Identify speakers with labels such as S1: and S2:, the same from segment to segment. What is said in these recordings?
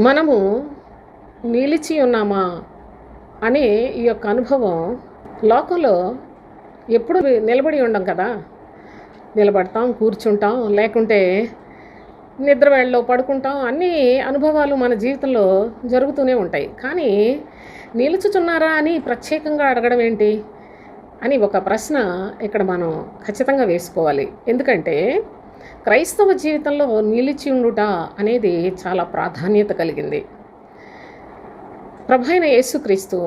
S1: మనము నిలిచి ఉన్నామా అనే ఈ యొక్క అనుభవం లోకంలో ఎప్పుడు నిలబడి ఉండం కదా. నిలబడతాం కూర్చుంటాం లేకుంటే నిద్రవేళలో పడుకుంటాం. అన్ని అనుభవాలు మన జీవితంలో జరుగుతూనే ఉంటాయి. కానీ నిలుచుచున్నారా అని ప్రత్యేకంగా అడగడం ఏంటి? అని ఒక ప్రశ్న ఇక్కడ మనం ఖచ్చితంగా వేసుకోవాలి. ఎందుకంటే క్రైస్తవ జీవితంలో నిలిచి ఉండుట అనేది చాలా ప్రాధాన్యత కలిగింది. ప్రభైన యేసుక్రీస్తు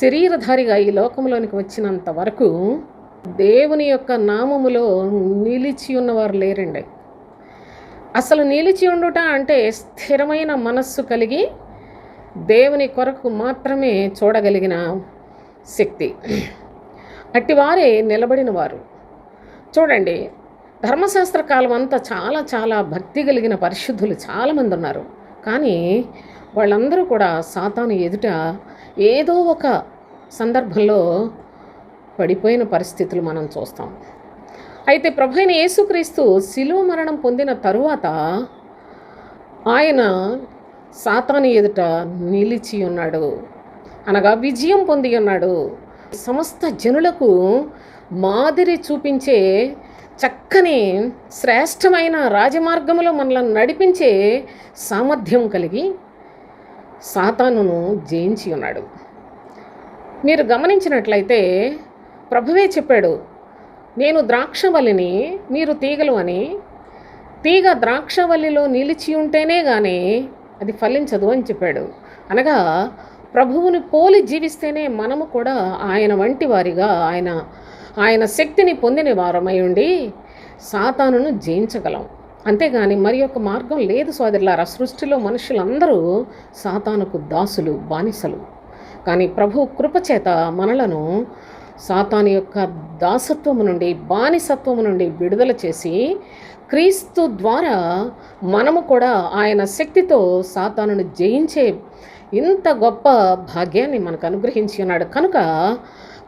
S1: శరీరధారిగా ఈ లోకంలోనికి వచ్చినంత వరకు దేవుని యొక్క నామములో నిలిచి ఉన్నవారు లేరండి. అసలు నిలిచి ఉండుట అంటే స్థిరమైన మనస్సు కలిగి దేవుని కొరకు మాత్రమే చూడగలిగిన శక్తి. అట్టివారే నిలబడిన వారు. చూడండి ధర్మశాస్త్ర కాలం అంతా చాలా చాలా భక్తి కలిగిన పరిశుద్ధులు చాలామంది ఉన్నారు. కానీ వాళ్ళందరూ కూడా సాతాను ఎదుట ఏదో ఒక సందర్భంలో పడిపోయిన పరిస్థితులు మనం చూస్తాం. అయితే ప్రభైన యేసుక్రీస్తు శిలువ మరణం పొందిన తరువాత ఆయన సాతాను ఎదుట నిలిచి ఉన్నాడు. అనగా విజయం పొంది ఉన్నాడు. సమస్త జనులకు మాదిరి చూపించే చక్కని శ్రేష్టమైన రాజమార్గములో మనల్ని నడిపించే సామర్థ్యం కలిగి సాతానును జయించి ఉన్నాడు. మీరు గమనించినట్లయితే ప్రభువే చెప్పాడు నేను ద్రాక్షవల్లిని మీరు తీగలు అని. తీగ ద్రాక్షవల్లిలో నిలిచి ఉంటేనే కానీ అది ఫలించదు అని చెప్పాడు. అనగా ప్రభువుని పోలి జీవిస్తేనే మనము కూడా ఆయన వంటి వారిగా ఆయన ఆయన శక్తిని పొందిన వారమై ఉండి సాతానును జయించగలం. అంతేగాని మరి యొక్క మార్గం లేదు సోదరులారా. సృష్టిలో మనుషులందరూ సాతానుకు దాసులు బానిసలు. కానీ ప్రభు కృపచేత మనలను సాతాను యొక్క దాసత్వము నుండి బానిసత్వము నుండి విడుదల చేసి క్రీస్తు ద్వారా మనము కూడా ఆయన శక్తితో సాతానును జయించే ఇంత గొప్ప భాగ్యాన్ని మనకు అనుగ్రహించి ఉన్నాడు. కనుక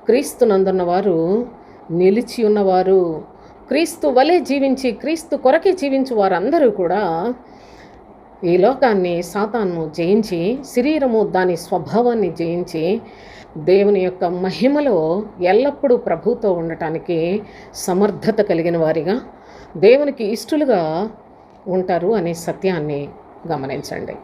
S1: క్రీస్తునందున్న వారు నిలిచి ఉన్నవారు క్రీస్తు వలె జీవించి క్రీస్తు కొరకే జీవించు వారందరూ కూడా ఈ లోకాన్ని సాతాను జయించి శరీరము దాని స్వభావాన్ని జయించి దేవుని యొక్క మహిమలో ఎల్లప్పుడూ ప్రభుతో ఉండటానికి సమర్థత కలిగిన వారిగా దేవునికి ఇష్టలుగా ఉంటారు అనే సత్యాన్ని గమనించండి.